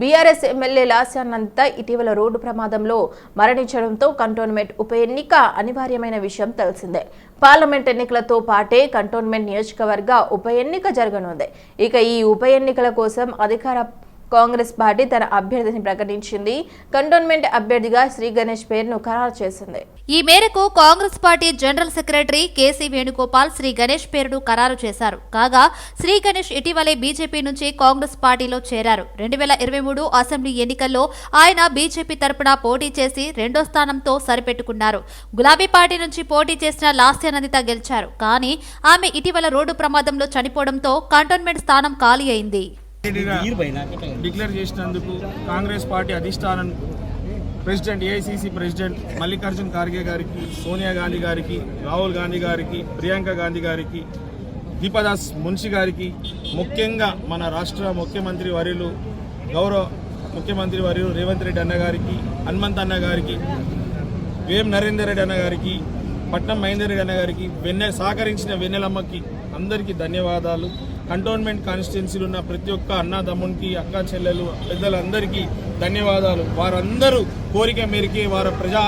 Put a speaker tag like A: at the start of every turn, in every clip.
A: BRS MLA లాస్యానంత ఇటీవల road ప్రమాదంలో మరణించడంతో కంటోన్మెంట్ ఉప ఎన్నిక అనివార్యమైన విషయం తెలిసిందే. పార్లమెంట్ ఎన్నికలతో పాటే కంటోన్మెంట్ నియోజకవర్గ ఉప ఎన్నిక జరగనుంది. ఇక ఈ ఉప ఎన్నికల కోసం అధికార కాంగ్రెస్ పార్టీ తన అభ్యర్థిని ప్రకటించింది. కంటోన్మెంట్ అభ్యర్థిగా శ్రీ గణేష్ పేరును ఖరారు చేసింది.
B: ఈ మేరకు Congress party general secretary KC Venugopal Sri Ganesh పేరును ఖరారు చేశారు. కాగా శ్రీ గణేష్ ఇటీవలే బీజేపీ నుంచి కాంగ్రెస్ పార్టీలో చేరారు. రెండు వేల ఇరవై మూడు అసెంబ్లీ ఎన్నికల్లో ఆయన బీజేపీ తరపున పోటీ చేసి రెండో స్థానంతో సరిపెట్టుకున్నారు. గులాబీ పార్టీ నుంచి పోటీ చేసిన లాస్యానందిత గెలిచారు. కానీ ఆమె ఇటీవల రోడ్డు ప్రమాదంలో చనిపోవడంతో కంటోన్మెంట్ స్థానం ఖాళీ అయింది.
C: డిక్లేర్ చేసినందుకు కాంగ్రెస్ పార్టీ అధిష్టానం president AICC president Mallikarjun Kharge గారికి సోనియా గాంధీ గారికి రాహుల్ గాంధీ గారికి ప్రియాంక గాంధీ గారికి దీపదాస్ మున్షి గారికి ముఖ్యంగా మన రాష్ట్ర ముఖ్యమంత్రి వర్యులు గౌరవ ముఖ్యమంత్రి వర్యులు రేవంత్ రెడ్డి అన్న గారికి హనుమంత్ అన్న గారికి వేం నరేందర్ రెడ్డి అన్న గారికి పట్నం మహేందర్ రెడ్డి అన్న గారికి వెన్నె సహకరించిన వెన్నెలమ్మకి అందరికీ ధన్యవాదాలు. కంటోన్మెంట్ కాన్స్టిట్యున్సీలు ఉన్న ప్రతి ఒక్క అన్నదమ్మునికి అక్క చెల్లెలు పెద్దలందరికీ ధన్యవాదాలు. వారందరూ కోరిక మేరకే వారి ప్రజా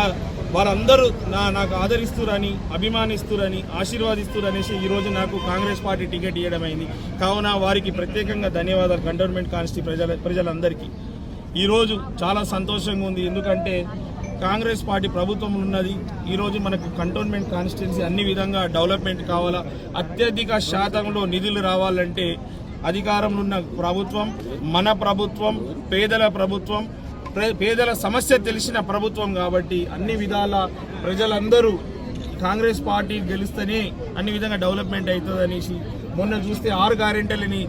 C: వారందరూ నా నాకు ఆదరిస్తురని అభిమానిస్తురని ఆశీర్వాదిస్తురనేసి ఈరోజు నాకు కాంగ్రెస్ పార్టీ టికెట్ ఇవ్వడమైంది కావున వారికి ప్రత్యేకంగా ధన్యవాదాలు కంటోన్మెంట్ కాన్స్టి ప్రజల ప్రజలందరికీ. ఈరోజు చాలా సంతోషంగా ఉంది. ఎందుకంటే కాంగ్రెస్ పార్టీ ప్రభుత్వం ఉన్నది. ఈరోజు మనకు కంటోన్మెంట్ కాన్స్టిట్యున్సీ అన్ని విధంగా డెవలప్మెంట్ కావాలా? అత్యధిక శాతంలో నిధులు రావాలంటే అధికారంలో ఉన్న ప్రభుత్వం మన ప్రభుత్వం పేదల ప్రభుత్వం ప్ర- పేదల సమస్య తెలిసిన ప్రభుత్వం కాబట్టి అన్ని విధాల ప్రజలందరూ కాంగ్రెస్ పార్టీ గెలిస్తేనే అన్ని విధంగా డెవలప్మెంట్ అవుతుంది అనేసి మొన్న చూస్తే ఆరు గ్యారెంటీలని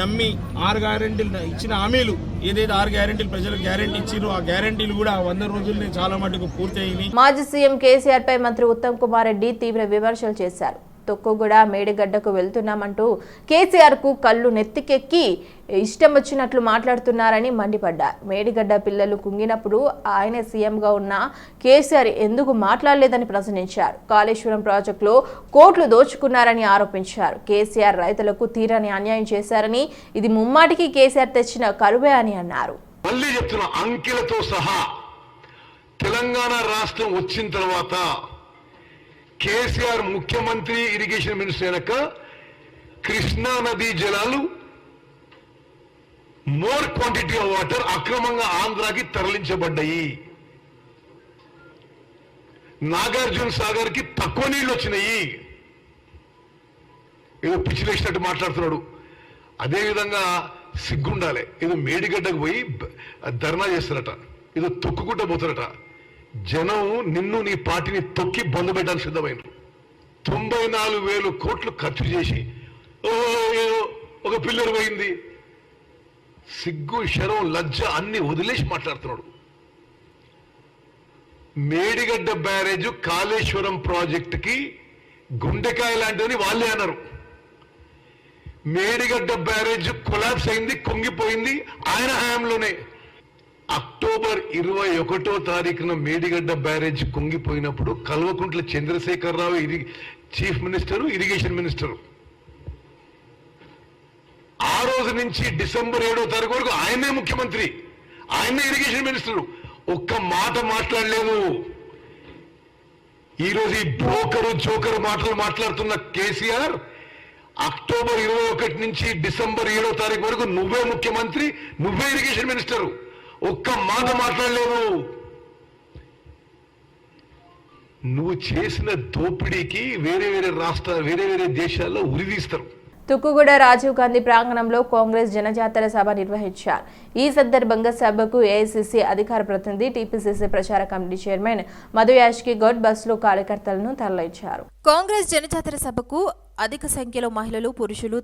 C: నమ్మి ఆరు గ్యారెంటీలు ఇచ్చిన హామీలు ఏదైతే ఆరు గ్యారెంటీలు ప్రజలకు గ్యారెంటీ ఇచ్చిరో ఆ గ్యారెంటీలు కూడా వంద రోజుల్ని చాలా మటుకు పూర్తయ్యాయి
A: మాజీ సీఎం కేసీఆర్ పై మంత్రి ఉత్తమ్ కుమార్ రెడ్డి తీవ్ర విమర్శలు చేశారు. తొక్కుగూడ మేడిగడ్డకు వెళ్తున్నామంటూ కేసీఆర్కు కళ్ళు నెత్తికెక్కి ఇష్టం వచ్చినట్లు మాట్లాడుతున్నారని మండిపడ్డారు. మేడిగడ్డ పిల్లలు కుంగినప్పుడు ఆయన సీఎంగా ఉన్న కేసీఆర్ ఎందుకు మాట్లాడలేదని ప్రశ్నించారు. కాళేశ్వరం ప్రాజెక్టులో కోట్లు దోచుకున్నారని ఆరోపించారు. కేసీఆర్ రైతులకు తీరని అన్యాయం చేశారని ఇది ముమ్మాటికి కేసీఆర్ తెచ్చిన కరువే అని అన్నారు.
D: మళ్ళీ చెప్తున్నా అంకెలతో సహా తెలంగాణ రాష్ట్రం వచ్చిన తర్వాత కేసీఆర్ ముఖ్యమంత్రి ఇరిగేషన్ మినిస్టర్ అయినాక కృష్ణా నదీ జలాలు మోర్ క్వాంటిటీ ఆఫ్ వాటర్ అక్రమంగా ఆంధ్రాకి తరలించబడ్డాయి. నాగార్జున సాగర్కి తక్కువ నీళ్ళు వచ్చినాయి. ఏదో పిచ్చిలేసినట్టు మాట్లాడుతున్నాడు. అదేవిధంగా సిగ్గుండాలి. ఏదో మేడిగడ్డకు పోయి ధర్నా చేస్తారట. ఏదో తొక్కుకుంటూ పోతారట. జనం నిన్ను నీ పార్టీని తొక్కి బంధు పెట్టడానికి సిద్ధమైనరు తొంభై నాలుగు వేలు కోట్లు ఖర్చు చేసి ఒక పిల్లర్ పోయింది. సిగ్గు శరం లజ్జ అన్ని వదిలేసి మాట్లాడుతున్నాడు. మేడిగడ్డ బ్యారేజ్ కాళేశ్వరం ప్రాజెక్టుకి గుండెకాయ లాంటిదని వాళ్ళే అన్నారు. మేడిగడ్డ బ్యారేజ్ కొలాబ్స్ అయింది కుంగిపోయింది ఆయన హయాంలోనే. అక్టోబర్ ఇరవై ఒకటో తారీఖున మేడిగడ్డ బ్యారేజ్ కుంగిపోయినప్పుడు కల్వకుంట్ల చంద్రశేఖరరావు ఇరి చీఫ్ మినిస్టరు ఇరిగేషన్ మినిస్టరు. ఆ రోజు నుంచి డిసెంబర్ ఏడో తారీఖు వరకు ఆయనే ముఖ్యమంత్రి ఆయనే ఇరిగేషన్ మినిస్టర్. ఒక్క మాట మాట్లాడలేదు ఈరోజు ఈ బ్రోకరు జోకరు మాటలు మాట్లాడుతున్న కేసీఆర్ అక్టోబర్ ఇరవై ఒకటి నుంచి డిసెంబర్ ఏడో తారీఖు వరకు నువ్వే ముఖ్యమంత్రి నువ్వే ఇరిగేషన్ మినిస్టర్. ఒక్క మాట మాట్లాడలేవు. నువ్వు చేసిన దోపిడీకి వేరే వేరే రాష్ట్ర వేరే వేరే దేశాల్లో ఉరిదీస్తారు
A: తుక్కుగూడ రాజీవ్ గాంధీ ప్రాంగణంలో కాంగ్రెస్ జనజాతర సభ నిర్వహించారు. ఈ సందర్భంగా సభకు ఏఐసిసి అధికార ప్రతినిధి టీపీసీసీ ప్రచార కమిటీ చైర్మన్ మధు యాష్కి గౌడ్ బస్సులో కార్యకర్తలను తరలించారు. కాంగ్రెస్ జనజాతర సభకు అధిక సంఖ్యలో మహిళలు పురుషులు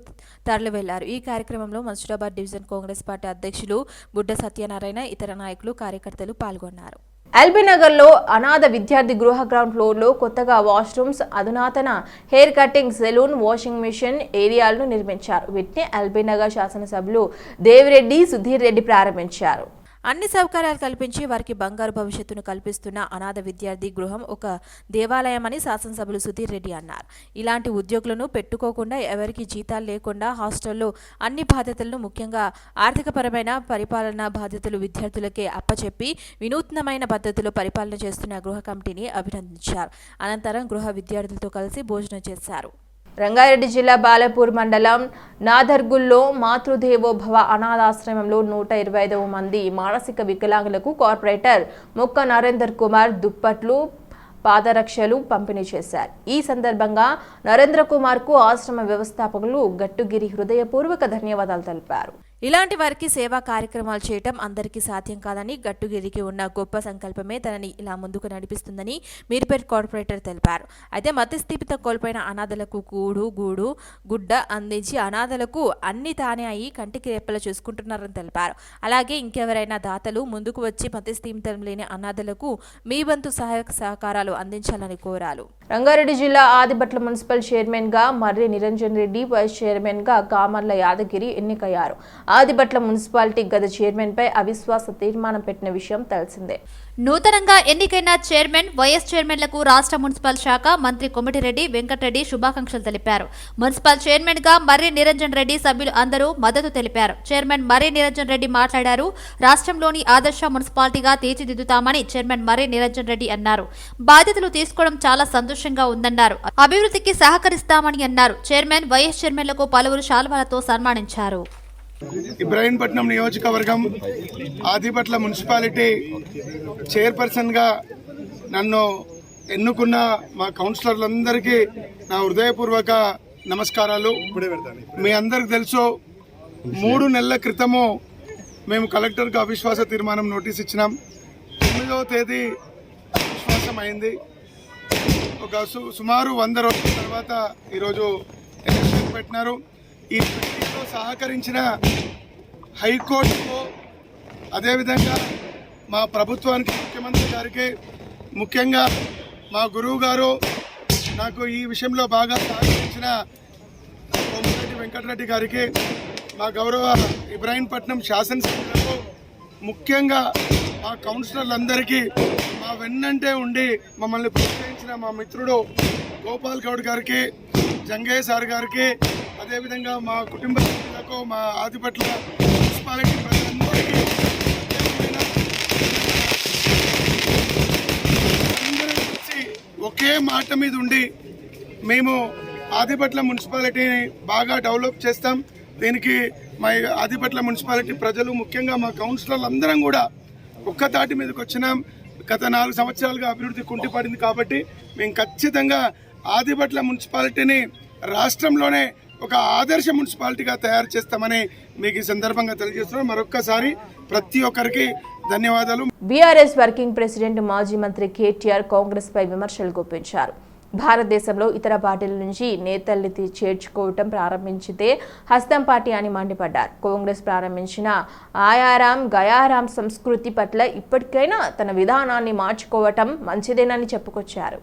A: తరలివెళ్ళారు. ఈ కార్యక్రమంలో మన్సూరాబాద్ డివిజన్ కాంగ్రెస్ పార్టీ అధ్యక్షులు బుడ్డ సత్యనారాయణ ఇతర నాయకులు కార్యకర్తలు పాల్గొన్నారు. ఎల్బీనగర్లో అనాథ విద్యార్థి గృహ గ్రౌండ్ ఫ్లోర్లో కొత్తగా వాష్రూమ్స్ అధునాతన hair cutting salon washing machine ఏరియాలను నిర్మించారు. వీటిని ఎల్బీనగర్ శాసనసభ్యులు దేవిరెడ్డి సుధీర్ రెడ్డి ప్రారంభించారు. అన్ని సౌకర్యాలు కల్పించి వారికి బంగారు భవిష్యత్తును కల్పిస్తున్న అనాథ విద్యార్థి గృహం ఒక దేవాలయమని శాసనసభ్యులు సుధీర్ రెడ్డి అన్నారు. ఇలాంటి ఉద్యోగులను పెట్టుకోకుండా ఎవరికి జీతాలు లేకుండా హాస్టల్లో అన్ని బాధ్యతలను ముఖ్యంగా ఆర్థికపరమైన పరిపాలనా బాధ్యతలు విద్యార్థులకే అప్పచెప్పి వినూత్నమైన పద్ధతిలో పరిపాలన చేస్తున్న గృహ కమిటీని అభినందించారు. అనంతరం గృహ విద్యార్థులతో కలిసి భోజనం చేశారు. రంగారెడ్డి జిల్లా బాలపూర్ మండలం నాదర్గుల్లో మాతృదేవోభవ అనాథాశ్రమంలో నూట ఇరవై ఐదవ మంది మానసిక వికలాంగులకు కార్పొరేటర్ మొక్క నరేందర్ కుమార్ దుప్పట్లు పాదరక్షలు పంపిణీ చేశారు. ఈ సందర్భంగా నరేంద్ర కుమార్కు ఆశ్రమ వ్యవస్థాపకులు గట్టుగిరి హృదయపూర్వక ధన్యవాదాలు తెలిపారు. ఇలాంటి వారికి సేవా కార్యక్రమాలు చేయటం అందరికీ సాధ్యం కాదని గట్టుగిరికి ఉన్న గొప్ప సంకల్పమే తనని ఇలా ముందుకు నడిపిస్తుందని మీర్పేట్ కార్పొరేటర్ తెలిపారు. అయితే మతస్థిపిత కోల్పోయిన అనాథలకు కూడు గూడు గుడ్డ అందించి అనాథలకు అన్ని తానే అయి కంటికి రెప్పలు చూసుకుంటున్నారని తెలిపారు. అలాగే ఇంకెవరైనా దాతలు ముందుకు వచ్చి మతస్థిమితం లేని అనాథలకు మీ వంతు సహాయక సహకారాలు అందించాలని కోరారు. రంగారెడ్డి జిల్లా ఆదిబట్ల మున్సిపల్ చైర్మన్గా మర్రి నిరంజన్ రెడ్డి వైస్ చైర్మన్గా కామర్ల యాదగిరి ఎన్నికయ్యారు. ఆదిబట్ల మున్సిపాలిటీ గత చైర్మన్ పై అవిశ్వాస తీర్మానం పెట్టిన విషయం తెలిసిందే.
B: నూతనంగా ఎన్నికైన చైర్మన్ వైఎస్ చైర్మన్లకు రాష్ట్ర మున్సిపల్ శాఖ మంత్రి కొమటిరెడ్డి వెంకటరెడ్డి శుభాకాంక్షలు తెలిపారు. మున్సిపల్ చైర్మన్గా మర్రి నిరంజన్ రెడ్డి సభ్యులు అందరూ మద్దతు తెలిపారు. చైర్మన్ మర్రి నిరంజన్ రెడ్డి మాట్లాడారు. రాష్ట్రంలోని ఆదర్శ మున్సిపాలిటీగా తీర్చిదిద్దుతామని చైర్మన్ మర్రి నిరంజన్ రెడ్డి అన్నారు. బాధ్యతలు తీసుకోవడం చాలా సంతోషంగా ఉందన్నారు. అభివృద్ధికి సహకరిస్తామని అన్నారు. చైర్మన్ వైఎస్ చైర్మన్లకు పలువురు శాల్వాలతో సన్మానించారు.
E: ఇబ్రాహీంపట్నం నియోజకవర్గం ఆదిపట్ల మున్సిపాలిటీ చైర్పర్సన్గా నన్ను ఎన్నుకున్న మా కౌన్సిలర్లందరికీ నా హృదయపూర్వక నమస్కారాలు. మీ అందరికి తెలుసు మూడు నెలల క్రితము మేము కలెక్టర్కు అవిశ్వాస తీర్మానం నోటీస్ ఇచ్చినాం. తొమ్మిదవ తేదీ అవిశ్వాసం అయింది ఒక సు- సుమారు వంద రోజుల తర్వాత ఈరోజు ఎలక్షన్ పెట్టినారు. ఈ సహకరించిన హైకోర్టుకు అదేవిధంగా మా ప్రభుత్వానికి ముఖ్యమంత్రి గారికి ముఖ్యంగా మా గురువు గారు నాకు ఈ విషయంలో బాగా సహకరించిన కోమటిరెడ్డి వెంకటరెడ్డి గారికి మా గౌరవ ఇబ్రాహీంపట్నం శాసనసభ్యులకు ముఖ్యంగా మా కౌన్సిలర్లందరికీ మా వెన్నంటే ఉండి మమ్మల్ని ప్రోత్సహించిన మా మిత్రుడు గోపాల్ గౌడ్ గారికి జంగయ్య సార్ గారికి అదేవిధంగా మా కుటుంబ సభ్యులకు మా ఆదిపట్ల మున్సిపాలిటీ ప్రజలందరికీ ఒకే మాట మీద ఉండి మేము ఆదిపట్ల మున్సిపాలిటీని బాగా డెవలప్ చేస్తాం. దీనికి మా ఆదిపట్ల మున్సిపాలిటీ ప్రజలు ముఖ్యంగా మా కౌన్సిలర్లు అందరం కూడా ఒక్క తాటి మీదకి వచ్చినాం. గత నాలుగు సంవత్సరాలుగా అభివృద్ధి కుంటిపడింది కాబట్టి మేము ఖచ్చితంగా ఆదిపట్ల మున్సిపాలిటీని రాష్ట్రంలోనే ఒక ఆదర్శ మున్సిపాలిటీగా తయారు చేస్తామని మీకు ఈ సందర్భంగా తెలియజేస్తున్నాం. మరొక్కసారి ప్రతి ఒక్కరికి ధన్యవాదాలు.
A: బీఆర్ఎస్ వర్కింగ్ ప్రెసిడెంట్ మాజీ మంత్రి కేటీఆర్ కాంగ్రెస్ పై విమర్శలు గుప్పించారు. భారతదేశంలో ఇతర పార్టీల నుంచి నేతల్ని చేర్చుకోవటం ప్రారంభించితే హస్తం పార్టీ అని మండిపడ్డారు. కాంగ్రెస్ ప్రారంభించిన ఆయారాం గయారాం సంస్కృతి పట్ల ఇప్పటికైనా తన విధానాన్ని మార్చుకోవటం మంచిదేనని చెప్పుకొచ్చారు.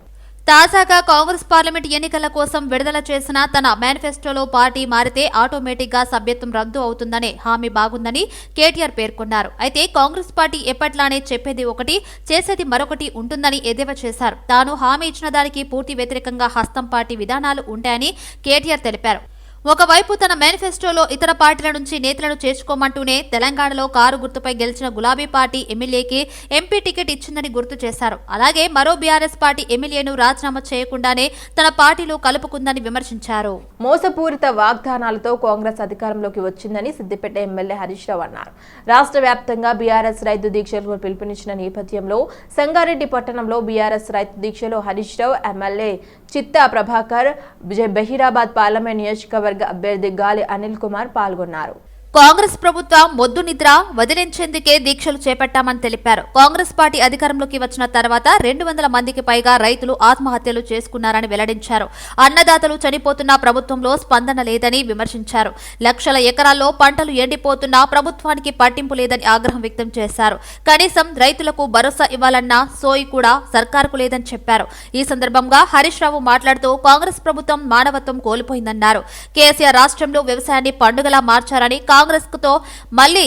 B: తాజాగా కాంగ్రెస్ పార్లమెంట్ ఎన్నికల కోసం విడుదల చేసిన తన మేనిఫెస్టోలో పార్టీ మారితే ఆటోమేటిక్గా సభ్యత్వం రద్దు అవుతుందనే హామీ బాగుందని కేటీఆర్ పేర్కొన్నారు. అయితే కాంగ్రెస్ పార్టీ ఎప్పట్లానే చెప్పేది ఒకటి చేసేది మరొకటి ఉంటుందని ఎద్దేవా చేశారు. తాను హామీ ఇచ్చిన దానికి పూర్తి వ్యతిరేకంగా హస్తం పార్టీ విధానాలు ఉంటాయని కేటీఆర్ తెలిపారు. ఒకవైపు తన మేనిఫెస్టోలో ఇతర పార్టీల నుంచి నేతలను చేర్చుకోమంటూనే తెలంగాణలో కారు గుర్తుపై గెలిచిన గులాబీ పార్టీ ఎమ్మెల్యేకి ఎంపీ టికెట్ ఇచ్చిందని గుర్తు చేశారు. అలాగే మరో బీఆర్ఎస్ పార్టీ ఎమ్మెల్యేను రాజీనామా చేయకుండానే తన పార్టీలో కలుపుకుందని విమర్శించారు.
A: మోసపూరిత వాగ్దానాలతో కాంగ్రెస్ అధికారంలోకి వచ్చిందని సిద్దిపేట ఎమ్మెల్యే హరీష్ రావు అన్నారు. రాష్ట్ర వ్యాప్తంగా బీఆర్ఎస్ రైతు దీక్షలకు పిలుపునిచ్చిన నేపథ్యంలో సంగారెడ్డి పట్టణంలో బీఆర్ఎస్ రైతు దీక్షలో హరీష్ రావు ఎమ్మెల్యే చిత్తా ప్రభాకర్ బహిరాబాద్ బహీరాబాద్ పార్లమెంట్ నియోజకవర్గ అభ్యర్థి గాలి అనిల్ కుమార్ పాల్గొన్నారు
B: కాంగ్రెస్ ప్రభుత్వం మొద్దు నిద్ర వదిలించేందుకే దీక్షలు చేపట్టామని తెలిపారు. కాంగ్రెస్ పార్టీ అధికారంలోకి వచ్చిన తర్వాత రెండు వందల మందికి పైగా రైతులు ఆత్మహత్యలు చేసుకున్నారని వెల్లడించారు. అన్నదాతలు చనిపోతున్నా ప్రభుత్వంలో స్పందన లేదని విమర్శించారు. లక్షల ఎకరాల్లో పంటలు ఎండిపోతున్నా ప్రభుత్వానికి పట్టింపు లేదని ఆగ్రహం వ్యక్తం చేశారు. కనీసం రైతులకు భరోసా ఇవ్వాలన్న సోయి కూడా సర్కారుకు లేదని చెప్పారు. ఈ సందర్భంగా హరీష్ రావు మాట్లాడుతూ కాంగ్రెస్ ప్రభుత్వం మానవత్వం కోల్పోయిందన్నారు. కేసీఆర్ రాష్ట్రంలో వ్యవసాయాన్ని పండుగలా మార్చారని కాంగ్రెస్తో మళ్ళీ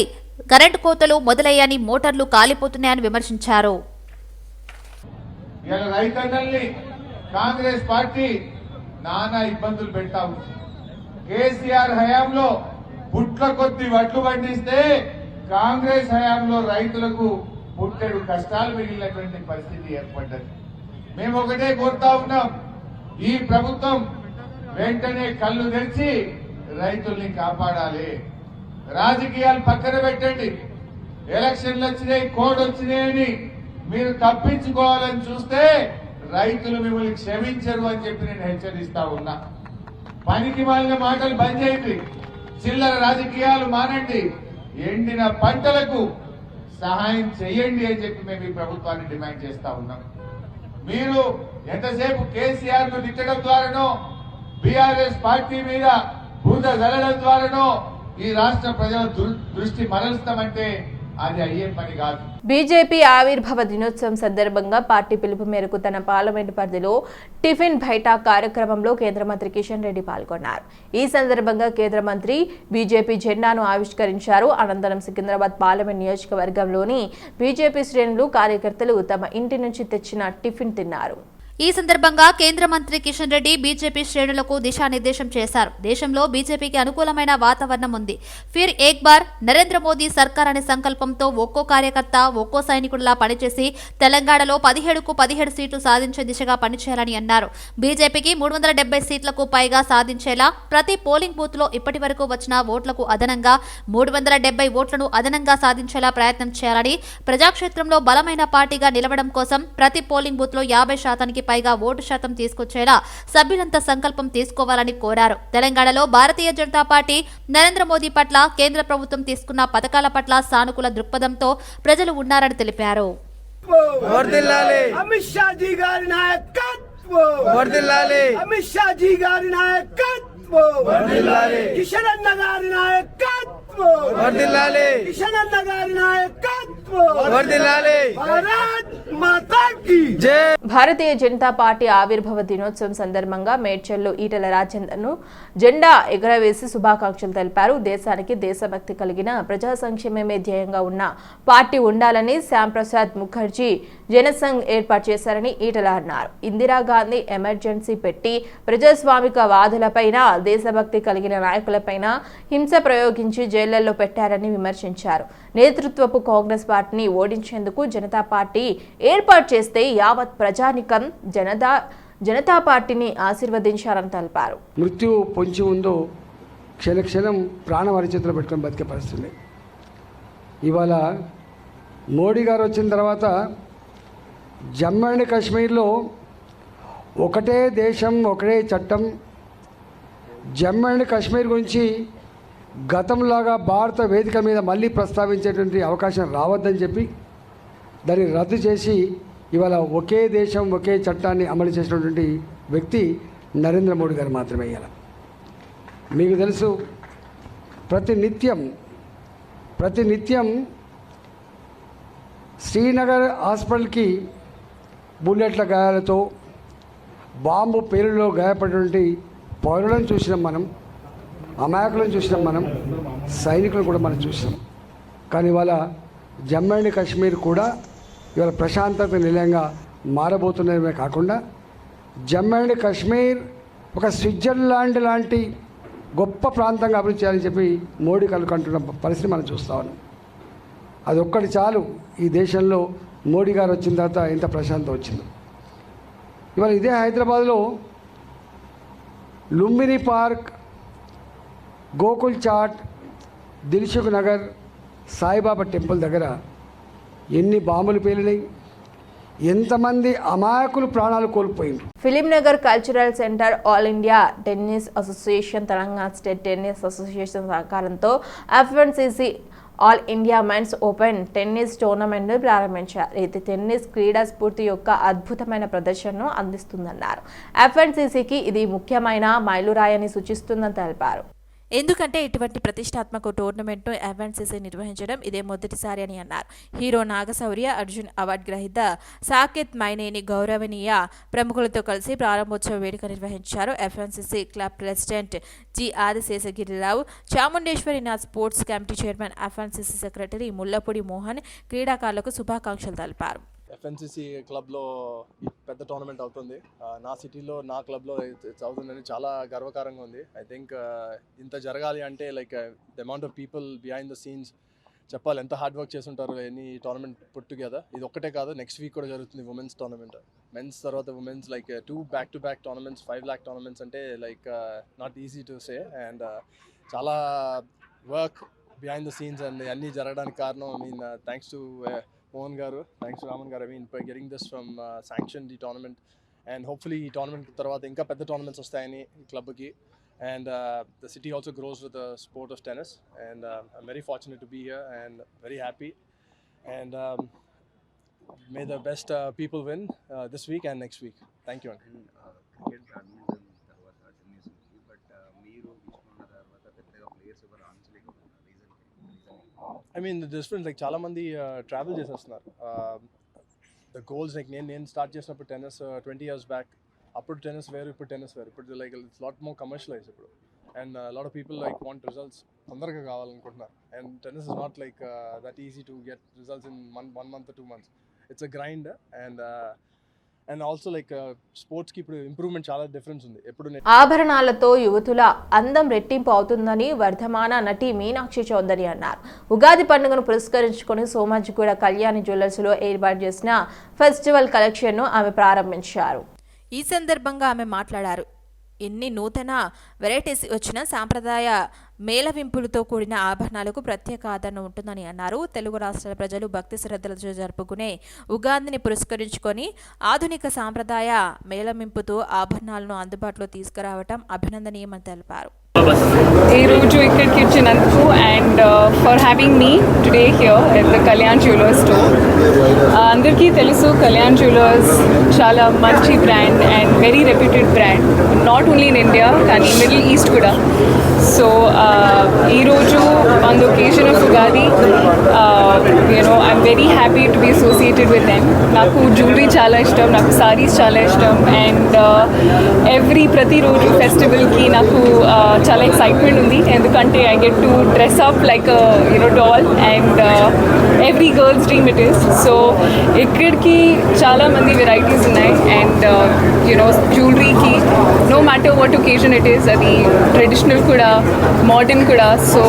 B: కరెంటు కోతలు మొదలయ్యాని మోటార్లు కాలిపోతున్నాయని విమర్శించారు.
F: కాంగ్రెస్ పార్టీ నానా ఇబ్బందులు పెడతా ఉంది. కేసీఆర్ హయాంలో పుట్ల కొద్ది వడ్లు పండిస్తే కాంగ్రెస్ హయాంలో రైతులకు పుట్టెడు కష్టాలు మిగిలినటువంటి పరిస్థితి ఏర్పడ్డది. మేము ఒకటే కోరుతా ఉన్నాం ఈ ప్రభుత్వం వెంటనే కళ్ళు తెరిచి రైతుల్ని కాపాడాలి. రాజకీయాలు పక్కన పెట్టండి. ఎలక్షన్లు వచ్చినాయి కోడ్ వచ్చినాయని మీరు తప్పించుకోవాలని చూస్తే రైతులు మిమ్మల్ని క్షమించరు అని చెప్పి నేను హెచ్చరిస్తా ఉన్నా. పనికి మాలిన మాటలు బంద్ చేయండి. చిల్లర రాజకీయాలు మానండి. ఎండిన పంటలకు సహాయం చేయండి అని చెప్పి మేము ఈ ప్రభుత్వాన్ని డిమాండ్ చేస్తా ఉన్నాం. మీరు ఎంతసేపు కేసీఆర్ను తిట్టడం ద్వారానో బీఆర్ఎస్ పార్టీ మీద బూద జల్లడం ద్వారానో ఈ రాష్ట్ర ప్రజల దృష్టి మరలుస్తామంటే అది అయ్యే పని కాదు.
A: బీజేపీ ఆవిర్భావ దినోత్సవం సందర్భంగా పార్టీ పిలుపు మేరకు తన పార్లమెంట్ పరిధిలో టిఫిన్ బయట కార్యక్రమంలో కేంద్ర మంత్రి కిషన్ రెడ్డి పాల్గొన్నారు. ఈ సందర్భంగా కేంద్ర మంత్రి బీజేపీ జెండాను ఆవిష్కరించారు. అనంతరం సికింద్రాబాద్ పార్లమెంట్ నియోజకవర్గంలోని బీజేపీ శ్రేణులు కార్యకర్తలు తమ ఇంటి నుంచి తెచ్చిన టిఫిన్ తిన్నారు.
B: ఈ సందర్భంగా కేంద్ర మంత్రి కిషన్ రెడ్డి బీజేపీ శ్రేణులకు దిశానిర్దేశం చేశారు. దేశంలో బీజేపీకి అనుకూలమైన వాతావరణం ఉంది. ఫిర్ ఏక్ బార్ నరేంద్ర మోదీ సర్కార్ అనే సంకల్పంతో ఒక్కో కార్యకర్త ఒక్కో సైనికుడిలా పనిచేసి తెలంగాణలో పదిహేడుకు పదిహేడు సీట్లు సాధించే దిశగా పనిచేయాలని అన్నారు. బీజేపీకి మూడు వందల డెబ్బై సీట్లకు పైగా సాధించేలా ప్రతి పోలింగ్ బూత్లో ఇప్పటి వరకు వచ్చిన ఓట్లకు అదనంగా మూడు వందల డెబ్బై ఓట్లను అదనంగా సాధించేలా ప్రయత్నం చేయాలని ప్రజాక్షేత్రంలో బలమైన పార్టీగా నిలవడం కోసం ప్రతి పోలింగ్ బూత్లో యాభై శాతానికి పైగా ఓటు శాతం తీసుకొచ్చేలా సభ్యులంతా సంకల్పం తీసుకోవాలని కోరారు. తెలంగాణలో భారతీయ జనతా పార్టీ నరేంద్ర మోదీ పట్ల కేంద్ర ప్రభుత్వం తీసుకున్న పథకాల పట్ల సానుకూల దృక్పథంతో ప్రజలు ఉన్నారని తెలిపారు.
G: అమిత్ షా జీ గారి నాయకత్వం. అమిత్ షా జీ గారి నాయకత్వం.
H: వర్దిల్లాలి.
G: కిషన్ అన్న గారి నాయకత్వం
H: వర్దిల్లాలి.
G: కిషన్ అన్న గారి నాయకత్వం
H: వర్దిల్లాలి.
G: భారత్ మాతా కి
H: జై.
A: భారతీయ జనతా పార్టీ ఆవిర్భావ దినోత్సవం సందర్భంగా మేడ్చల్లో ఈటల రాజేందర్ను జెండా ఎగురవేసి శుభాకాంక్షలు తెలిపారు. దేశానికి దేశభక్తి కలిగిన ప్రజా సంక్షేమమే ధ్యేయంగా ఉన్న పార్టీ ఉండాలని శ్యాంప్రసాద్ ముఖర్జీ జనసంఘ్ ఏర్పాటు చేశారని ఈటల అన్నారు. ఇందిరాగాంధీ ఎమర్జెన్సీ పెట్టి ప్రజాస్వామిక వాదులపైన దేశభక్తి కలిగిన నాయకులపైన హింస ప్రయోగించి జైళ్ళలో పెట్టారని విమర్శించారు. నేతృత్వపు కాంగ్రెస్ పార్టీని ఓడించేందుకు జనతా పార్టీ ఏర్పాటు చేస్తే యావత్ ప్రజానికం జనతా జనతా పార్టీని ఆశీర్వదించారని తెలిపారు.
H: మృత్యు పొంచి ఉందో క్షణ క్షణం ప్రాణ అరిచేతిలో పెట్టుకొని బతికే పరిస్థితుంది ఇవాళ మోడీ గారు వచ్చిన తర్వాత జమ్మూ అండ్ కాశ్మీర్లో ఒకటే దేశం ఒకటే చట్టం జమ్మూ అండ్ కాశ్మీర్ గురించి గతంలాగా భారత వేదిక మీద మళ్ళీ ప్రస్తావించేటువంటి అవకాశం రావద్దని చెప్పి దాన్ని రద్దు చేసి ఇవాళ ఒకే దేశం ఒకే చట్టాన్ని అమలు చేసినటువంటి వ్యక్తి నరేంద్ర మోడీ గారు మాత్రమే ఇవాళ. మీకు తెలుసు ప్రతి నిత్యం ప్రతి నిత్యం శ్రీనగర్ హాస్పిటల్కి బుల్లెట్ల గాయాలతో బాంబు పేలులో గాయపడినటువంటి పౌరులను చూసినాం మనం అమాయకులను చూసినాం మనం సైనికులను కూడా మనం చూసినాం. కానీ ఇవాళ జమ్మూ అండ్ కాశ్మీర్ కూడా ఇవాళ ప్రశాంతత నిలయంగా మారబోతున్నమే కాకుండా జమ్మూ అండ్ కాశ్మీర్ ఒక స్విట్జర్లాండ్ లాంటి గొప్ప ప్రాంతంగా అభివృద్ధి చేయాలని చెప్పి మోడీ కలుకంటున్న పరిస్థితి మనం చూస్తా ఉన్నాం. అదొక్కటి చాలు. ఈ దేశంలో మోడీ గారు వచ్చిన తర్వాత ఎంత ప్రశాంతం వచ్చిందో. ఇవాళ ఇదే హైదరాబాద్లో లుంబిని పార్క్ గోకుల్ చాట్ దిల్సుఖ్ నగర్ సాయిబాబా టెంపుల్ దగ్గర ఎన్ని బాంబులు పేలినాయి? ఎంతమంది అమాయకులు ప్రాణాలు కోల్పోయింది
A: film Nagar cultural centre all India tennis association Telangana state tennis association సహకారంతో FNCC all India men's open tennis టోర్నమెంట్ను ప్రారంభించారు. ఇది టెన్నిస్ క్రీడా స్ఫూర్తి యొక్క అద్భుతమైన ప్రదర్శనను అందిస్తుందన్నారు. ఎఫ్ఎన్సిసికి ఇది ముఖ్యమైన మైలురాయని సూచిస్తుందని తెలిపారు. ఎందుకంటే ఇటువంటి ప్రతిష్టాత్మక టోర్నమెంట్ను ఎఫ్ఎన్సీసీ నిర్వహించడం ఇదే మొదటిసారి అని అన్నారు. హీరో నాగశౌర్య అర్జున్ అవార్డు గ్రహీత సాకేత్ మైనేని గౌరవనీయ ప్రముఖులతో కలిసి ప్రారంభోత్సవ వేడుక నిర్వహించారు. FNCC club president G Adiseshagiri Rao Chamundeswarinath sports committee chairman FNCC secretary Mullapudi Mohan క్రీడాకారులకు శుభాకాంక్షలు తెలిపారు.
I: ఎఫ్ఎన్సిసి క్లబ్లో పెద్ద టోర్నమెంట్ అవుతుంది. నా సిటీలో నా క్లబ్లో అవుతుందని చాలా గర్వకారంగా ఉంది. ఐ థింక్ ఇంత జరగాలి అంటే like the amount of people behind the scenes చెప్పాలి. ఎంత హార్డ్ వర్క్ చేస్తుంటారు ఎన్ని టోర్నమెంట్ పుట్ టుగెదర్ ఇది ఒక్కటే కాదు నెక్స్ట్ వీక్ కూడా జరుగుతుంది ఉమెన్స్ టోర్నమెంట్ మెన్స్ తర్వాత women's like two back to back tournaments five lakh tournaments అంటే like not easy to say and చాలా work behind the scenes and అన్నీ జరగడానికి కారణం. I mean thanks to Mohan గారు thanks to Raman garu I mean getting this from sanction ఈ tournament and hopefully ఈ tournament తర్వాత ఇంకా పెద్ద టోర్నమెంట్స్ వస్తాయని ఈ క్లబ్కి and the city also grows with the sport of tennis and I'm very fortunate to be here and very happy and may the best people win this week and next week thank you అండి
J: cricket badminton తర్వాత
I: I mean difference like చాలా మంది travel చేసేస్తున్నారు. The goals like నేను నేను start చేసినప్పుడు tennis twenty years back అప్పుడు tennis వేరు ఇప్పుడు టెన్నిస్ వేరు. ఇప్పుడు like it's lot more commercialise ఇప్పుడు. And lot of people like want results తొందరగా కావాలనుకుంటున్నారు. And tennis is not like that easy to get results in one one month two months it's a grind and and also like స్పోర్ట్స్కి ఇప్పుడు improvement చాలా difference ఉంది. ఎప్పుడు
A: ఆభరణాలతో యువతుల అందం రెట్టింపు అవుతుందని వర్ధమాన నటి మీనాక్షి చౌదరి అన్నారు. ఉగాది పండుగను పురస్కరించుకొని సోమాజిగూడ కళ్యాణి జ్యువెలర్స్లో ఏర్పాటు చేసిన ఫెస్టివల్ కలెక్షన్ను ఆమె ప్రారంభించారు. ఈ సందర్భంగా ఆమె మాట్లాడారు. ఎన్ని నూతన వెరైటీస్ వచ్చినా సాంప్రదాయ మేళవింపులతో కూడిన ఆభరణాలకు ప్రత్యేక ఆదరణ ఉంటుందని అన్నారు. తెలుగు రాష్ట్రాల ప్రజలు భక్తి శ్రద్ధలతో జరుపుకునే ఉగాదిని పురస్కరించుకొని ఆధునిక సాంప్రదాయ మేళవింపుతో ఆభరణాలను అందుబాటులో తీసుకురావటం అభినందనీయమని తెలిపారు.
K: ఈరోజు ఇక్కడికి వచ్చినందుకు and for having me today here at the Kalyan jewellers store అందరికీ తెలుసు కళ్యాణ్ జ్యువెలర్స్ చాలా మంచి brand and very reputed brand not only in India కానీ మిడిల్ ఈస్ట్ కూడా. సో ఈరోజు on the occasion of Ugadi you know I'm very happy to be associated with them నాకు jewellery చాలా ఇష్టం నాకు సారీస్ చాలా ఇష్టం అండ్ ఎవ్రీ uh, ప్రతిరోజు ఫెస్టివల్కి నాకు uh, చాలా ఎక్సైట్మెంట్ ఉంది. ఎందుకంటే I get to dress up like you know doll and every girl's dream it is so ఇక్కడికి చాలా మంది వెరైటీస్ ఉన్నాయి and you know జ్యువెలరీకి no matter what occasion it is అది ట్రెడిషనల్ కూడా మోడర్న్ కూడా సో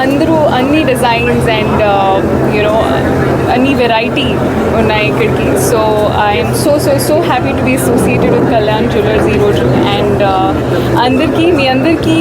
K: అందరూ అన్ని డిజైన్స్ అండ్ యూనో అన్ని వెరైటీ ఉన్నాయి ఇక్కడికి so I'm so so so happy to be associated with Kalyan jewellers ఈరోజు అండ్ అందరికీ మీ అందరికీ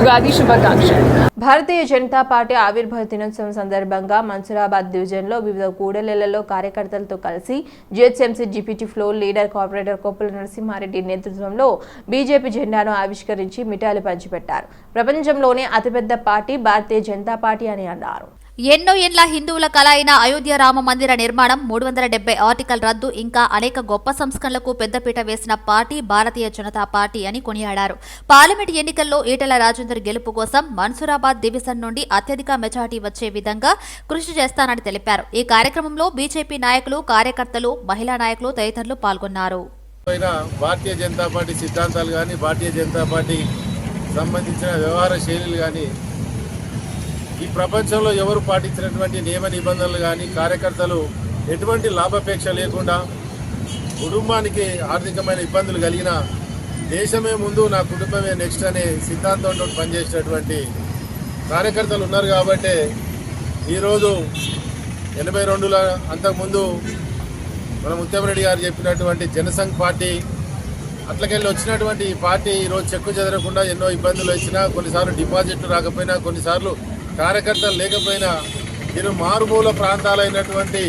K: ఉగాది శుభాకాంక్షలు
A: భారతీయ జనతా పార్టీ ఆవిర్భావ దినోత్సవం సందర్భంగా మన్సూరాబాద్ డివిజన్లో వివిధ కూడలిలలో కార్యకర్తలతో కలిసి GHMC GPT floor leader corporator Koppula Narasimha Reddy నేతృత్వంలో బీజేపీ జెండాను ఆవిష్కరించి మిఠాయిలు పంచిపెట్టారు ప్రపంచ ప్రపంచంలోనే అతిపెద్ద పార్టీ భారతీయ జనతా పార్టీ అని అన్నారు.
B: ఎన్నో ఏండ్ల హిందువుల కళ అయిన అయోధ్య రామ మందిర నిర్మాణం మూడు వందల డెబ్బై ఆర్టికల్ రద్దు ఇంకా అనేక గొప్ప సంస్కరణలకు పెద్దపీట వేసిన పార్టీ భారతీయ జనతా పార్టీ అని కొనియాడారు. పార్లమెంట్ ఎన్నికల్లో ఈటెల రాజేందర్ గెలుపు కోసం మన్సూరాబాద్ డివిజన్ నుండి అత్యధిక మెజార్టీ వచ్చే విధంగా కృషి చేస్తానని తెలిపారు. ఈ కార్యక్రమంలో బీజేపీ నాయకులు కార్యకర్తలు మహిళా నాయకులు తదితరులు పాల్గొన్నారు.
L: భారతీయ జనతా పార్టీ సిద్ధాంతాలు కానీ భారతీయ జనతా పార్టీ సంబంధించిన వ్యవహార శైలులు కానీ ఈ ప్రపంచంలో ఎవరు పాటించినటువంటి నియమ నిబంధనలు కానీ కార్యకర్తలు ఎటువంటి లాభాపేక్ష లేకుండా కుటుంబానికి ఆర్థికమైన ఇబ్బందులు కలిగిన దేశమే ముందు నా కుటుంబమే నెక్స్ట్ అనే సిద్ధాంతంతో పనిచేసేటటువంటి కార్యకర్తలు ఉన్నారు కాబట్టి ఈరోజు ఎనభై రెండుల అంతకుముందు మన ముత్యంరెడ్డి గారు చెప్పినటువంటి జనసంఘ్ పార్టీ అట్లకెళ్ళి వచ్చినటువంటి ఈ పార్టీ ఈరోజు చెక్కు చెదరకుండా ఎన్నో ఇబ్బందులు వచ్చినా కొన్నిసార్లు డిపాజిట్లు రాకపోయినా కొన్నిసార్లు కార్యకర్తలు లేకపోయినా ఇరు మారుమూల ప్రాంతాలైనటువంటి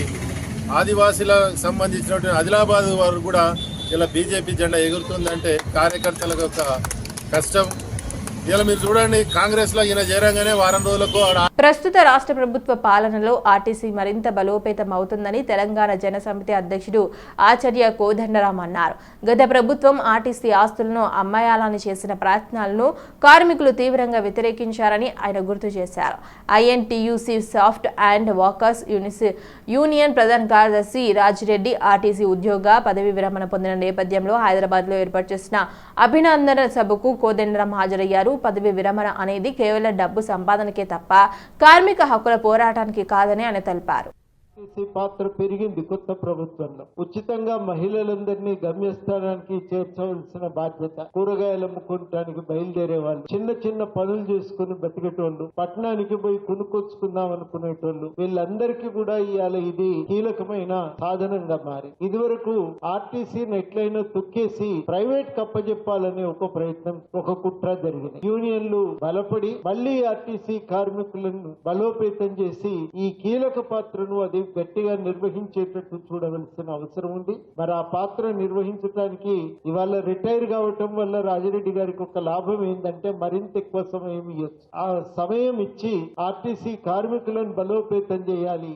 L: ఆదివాసీలకు సంబంధించినటువంటి ఆదిలాబాద్ వారు కూడా ఇలా బీజేపీ జెండా ఎగురుతుందంటే కార్యకర్తల యొక్క కష్టం. ఇలా మీరు చూడండి కాంగ్రెస్లో ఈయన చేరంగానే వారం రోజులకు
A: ప్రస్తుత రాష్ట్ర ప్రభుత్వ పాలనలో ఆర్టీసీ మరింత బలోపేతం అవుతుందని తెలంగాణ జన సమితి అధ్యక్షుడు ఆచార్య కోదండరాం అన్నారు. గత ప్రభుత్వం ఆర్టీసీ ఆస్తులను అమ్మాయాలని చేసిన ప్రయత్నాలను కార్మికులు తీవ్రంగా వ్యతిరేకించారని ఆయన గుర్తు చేశారు. ఐఎన్టీయూసీ సాఫ్ట్ అండ్ వర్కర్స్ యూనిస్ యూనియన్ ప్రధాన కార్యదర్శి రాజిరెడ్డి ఆర్టీసీ ఉద్యోగ పదవి విరమణ పొందిన నేపథ్యంలో హైదరాబాద్లో ఏర్పాటు చేసిన అభినందన సభకు కోదండరాం హాజరయ్యారు. పదవి విరమణ అనేది కేవలం డబ్బు సంపాదనకే తప్ప కార్మిక హక్కుల పోరాటానికి కాదని ఆయన తెలిపారు.
M: ఆర్టీసీ పాత్ర పెరిగింది కొత్త ప్రభుత్వంలో. ఉచితంగా మహిళలందరినీ గమ్యస్థానానికి చేర్చవలసిన బాధ్యత కూరగాయలు అమ్ముకుంటానికి బయలుదేరే వాళ్ళు. చిన్న చిన్న పనులు చేసుకుని బతికేటోళ్ళు పట్టణానికి పోయి కొనుక్కొచ్చుకుందాం అనుకునేటోళ్ళు వీళ్ళందరికీ కూడా ఇవాళ ఇది కీలకమైన సాధనంగా మారి. ఇదివరకు ఆర్టీసీని ఎట్లయినా తొక్కేసి ప్రైవేట్ కప్పజెప్పాలనే ఒక ప్రయత్నం ఒక కుట్ర జరిగింది. యూనియన్లు బలపడి మళ్ళీ ఆర్టీసీ కార్మికులను బలోపేతం చేసి ఈ కీలక పాత్రను అది గట్టిగా నిర్వహించేటట్టు చూడవలసిన అవసరం ఉంది. మరి ఆ పాత్ర నిర్వహించడానికి ఇవాళ రిటైర్ కావటం వల్ల రాజిరెడ్డి గారికి ఒక లాభం ఏంటంటే మరింత ఎక్కువ సమయం ఇవ్వచ్చు ఆ సమయం ఇచ్చి ఆర్టీసీ కార్మికులను బలోపేతం చేయాలి.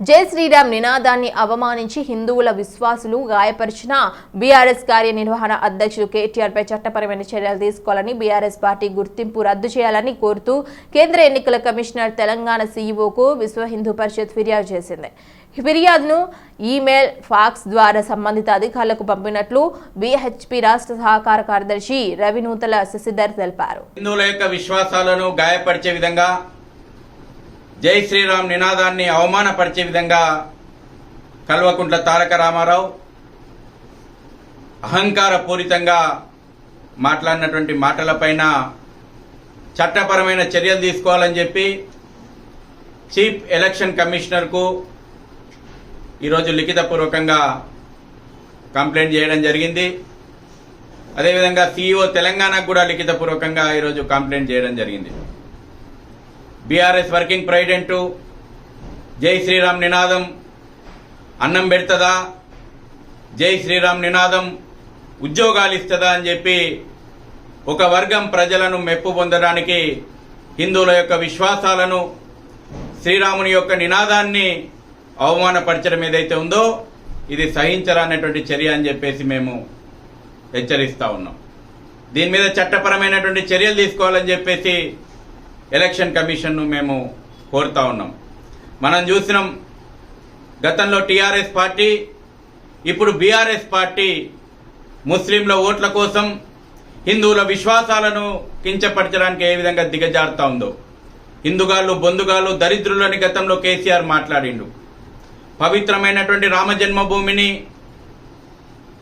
A: జై శ్రీరామ్ నినాదాన్ని అవమానించి హిందువుల విశ్వాసులు గాయపరిచిన బీఆర్ఎస్ కార్యనిర్వహణ అధ్యక్షుడు కేటీఆర్ పై చట్టపరమైన చర్యలు తీసుకోవాలని బీఆర్ఎస్ పార్టీ గుర్తింపు రద్దు చేయాలని కోరుతూ కేంద్ర ఎన్నికల కమిషనర్ తెలంగాణ సీఈఓకు విశ్వ హిందూ పరిషత్ ఫిర్యాదు చేసింది. ఫిర్యాదును ఈమెయిల్ ఫాక్స్ ద్వారా సంబంధిత అధికారులకు పంపినట్లు బీహెచ్పి రాష్ట్ర సహకార కార్యదర్శి రవినూతల శశిధర్ తెలిపారు.
N: హిందువుల యొక్క విశ్వాసాలను గాయపరిచే విధంగా జై శ్రీరామ్ నినాదాన్ని అవమానపరిచే విధంగా కల్వకుంట్ల తారక రామారావు అహంకారపూరితంగా మాట్లాడినటువంటి మాటలపైన చట్టపరమైన చర్యలు తీసుకోవాలని చెప్పి చీఫ్ ఎలక్షన్ కమిషనర్కు ఈరోజు లిఖితపూర్వకంగా కంప్లైంట్ చేయడం జరిగింది. అదేవిధంగా సీఈఓ తెలంగాణకు కూడా లిఖితపూర్వకంగా ఈరోజు కంప్లైంట్ చేయడం జరిగింది. బీఆర్ఎస్ వర్కింగ్ ప్రెసిడెంటు జై శ్రీరామ్ నినాదం. అన్నం పెడుతుందా? జై శ్రీరామ్ నినాదం. ఉద్యోగాలు ఇస్తుందా అని చెప్పి ఒక వర్గం ప్రజలను మెప్పు పొందడానికి హిందువుల యొక్క విశ్వాసాలను శ్రీరాముని యొక్క నినాదాన్ని అవమానపరచడం ఏదైతే ఉందో ఇది సహించరానటువంటి చర్య అని చెప్పేసి మేము హెచ్చరిస్తూ ఉన్నాం. దీని మీద చట్టపరమైనటువంటి చర్యలు తీసుకోవాలని చెప్పేసి ఎలక్షన్ కమిషన్ను మేము కోరుతా ఉన్నాం. మనం చూసినాం గతంలో టీఆర్ఎస్ పార్టీ ఇప్పుడు బీఆర్ఎస్ పార్టీ ముస్లింల ఓట్ల కోసం హిందువుల విశ్వాసాలను కించపరచడానికి ఏ విధంగా దిగజారుతా ఉందో. హిందుగాళ్ళు బొందుగాళ్ళు దరిద్రులని గతంలో కేసీఆర్ మాట్లాడిండు. పవిత్రమైనటువంటి రామజన్మభూమిని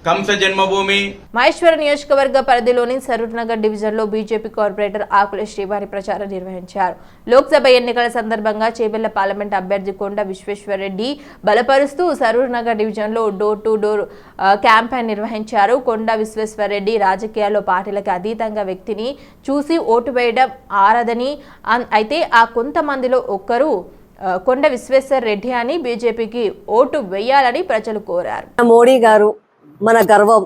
N: కంస జన్మభూమి.
A: మహేశ్వర నియోజకవర్గ పరిధిలోని సరూర్ నగర్ డివిజన్లో బీజేపీ కార్పొరేటర్ ఆకుల శ్రీవారి ప్రచారం నిర్వహించారు. లోక్సభ ఎన్నికల సందర్భంగా చేవెళ్ళ పార్లమెంట్ అభ్యర్థి కొండ విశ్వేశ్వరరెడ్డి బలపరుస్తూ సరూర్ నగర్ డివిజన్లో డోర్ టు డోర్ క్యాంపెయిన్ నిర్వహించారు. కొండ విశ్వేశ్వరరెడ్డి రాజకీయాల్లో పార్టీలకు అతీతంగా వ్యక్తిని చూసి ఓటు వేయడం ఆరదని. అన్- అయితే ఆ కొంతమందిలో ఒక్కరు కొండ విశ్వేశ్వర రెడ్డి అని బీజేపీకి ఓటు వేయాలని ప్రజలు కోరారు.
O: మోడీ గారు మన గర్వం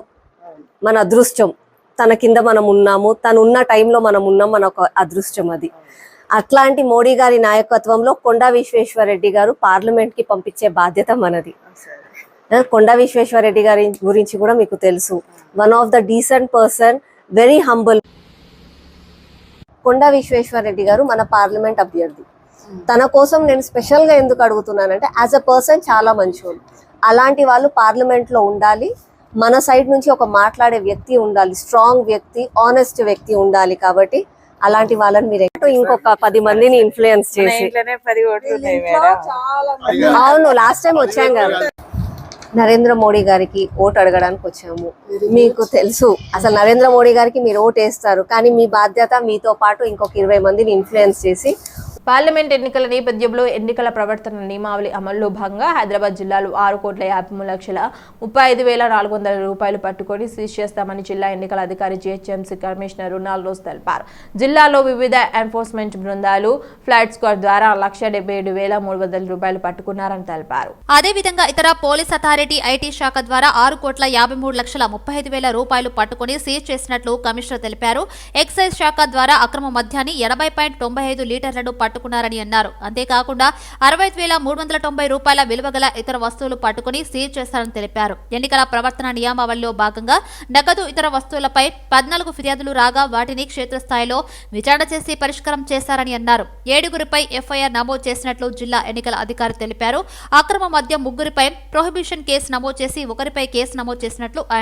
O: మన అదృష్టం తన కింద మనం ఉన్నాము తను ఉన్న టైంలో మనం ఉన్నాం మన ఒక అదృష్టం అది. అట్లాంటి మోడీ గారి నాయకత్వంలో కొండా విశ్వేశ్వరరెడ్డి గారు పార్లమెంట్కి పంపించే బాధ్యత మనది. కొండా విశ్వేశ్వరరెడ్డి గారి గురించి కూడా మీకు తెలుసు. One of the decent person very humble Konda Vishweshwar Reddy garu మన పార్లమెంట్ అభ్యర్థి. తన కోసం నేను స్పెషల్గా ఎందుకు అడుగుతున్నానంటే యాజ్ అ పర్సన్ చాలా మంచోడు. అలాంటి వాళ్ళు పార్లమెంట్లో ఉండాలి మన సైడ్ నుంచి ఒక మాట్లాడే వ్యక్తి ఉండాలి స్ట్రాంగ్ వ్యక్తి ఆనెస్ట్ వ్యక్తి ఉండాలి కాబట్టి అలాంటి వాళ్ళని మీరు ఎటు ఇంకొక పది మందిని ఇన్ఫ్లుయెన్స్ చేసి అవును లాస్ట్ టైం వచ్చాం కదా. నరేంద్ర మోడీ గారికి ఓటు అడగడానికి వచ్చాము. మీకు తెలుసు అసలు నరేంద్ర మోడీ గారికి మీరు ఓటు వేస్తారు కానీ మీ బాధ్యత మీతో పాటు ఇంకొక ఇరవై మందిని ఇన్ఫ్లుయెన్స్ చేసి
A: పార్లమెంట్ ఎన్నికల నేపథ్యంలో ఎన్నికల ప్రవర్తన నియమావళి అమల్లో భాగంగా హైదరాబాద్ జిల్లాలో ఆరు కోట్ల యాభై మూడు లక్షల ముప్పై ఐదు వేల నాలుగు వందల రూపాయలు పట్టుకొని సీజ్ చేస్తామని జిల్లా ఎన్నికల అధికారి జిహెచ్ఎంసీ కమిషనర్ రునాల్ రోజ్ తెలిపారు. జిల్లాలో వివిధ ఎన్ఫోర్స్మెంట్ బృందాలు ఫ్లాట్ స్క్వాడ్ ద్వారా లక్ష డెబ్బై ఏడు వేల మూడు వందల రూపాయలు పట్టుకున్నారని తెలిపారు.
B: అదేవిధంగా ఇతర పోలీస్ అథారిటీ ఐటీ శాఖ ద్వారా ఆరు కోట్ల యాభై మూడు లక్షల ముప్పై ఐదు వేల రూపాయలు పట్టుకుని సీజ్ చేసినట్లు కమిషనర్ తెలిపారు. ఎక్సైజ్ శాఖ ద్వారా అక్రమ మద్యాన్ని ఎనభై పాయింట్ తొంభై ఐదు లీటర్లను పట్టుకున్నారని అన్నారు. అంతేకాకుండా అరవై వేల మూడు వందల తొంభై రూపాయల విలువ గల ఇతర వస్తువులు పట్టుకుని సీజ్ చేశారని తెలిపారు. ఎన్నికల ప్రవర్తన నియమావళిలో భాగంగా నగదు ఇతర వస్తువులపై పద్నాలుగు ఫిర్యాదులు రాగా వాటిని క్షేత్రస్థాయిలో విచారణ చేసి పరిష్కారం చేశారని అన్నారు. ఏడుగురిపై ఎఫ్ఐఆర్ నమోదు చేసినట్లు జిల్లా ఎన్నికల అధికారి తెలిపారు. అక్రమ మద్యం ముగ్గురిపై ప్రొహిబిషన్ కేసు నమోదు చేసి ఒకరిపై కేసు నమోదు చేసినట్లు ఆయన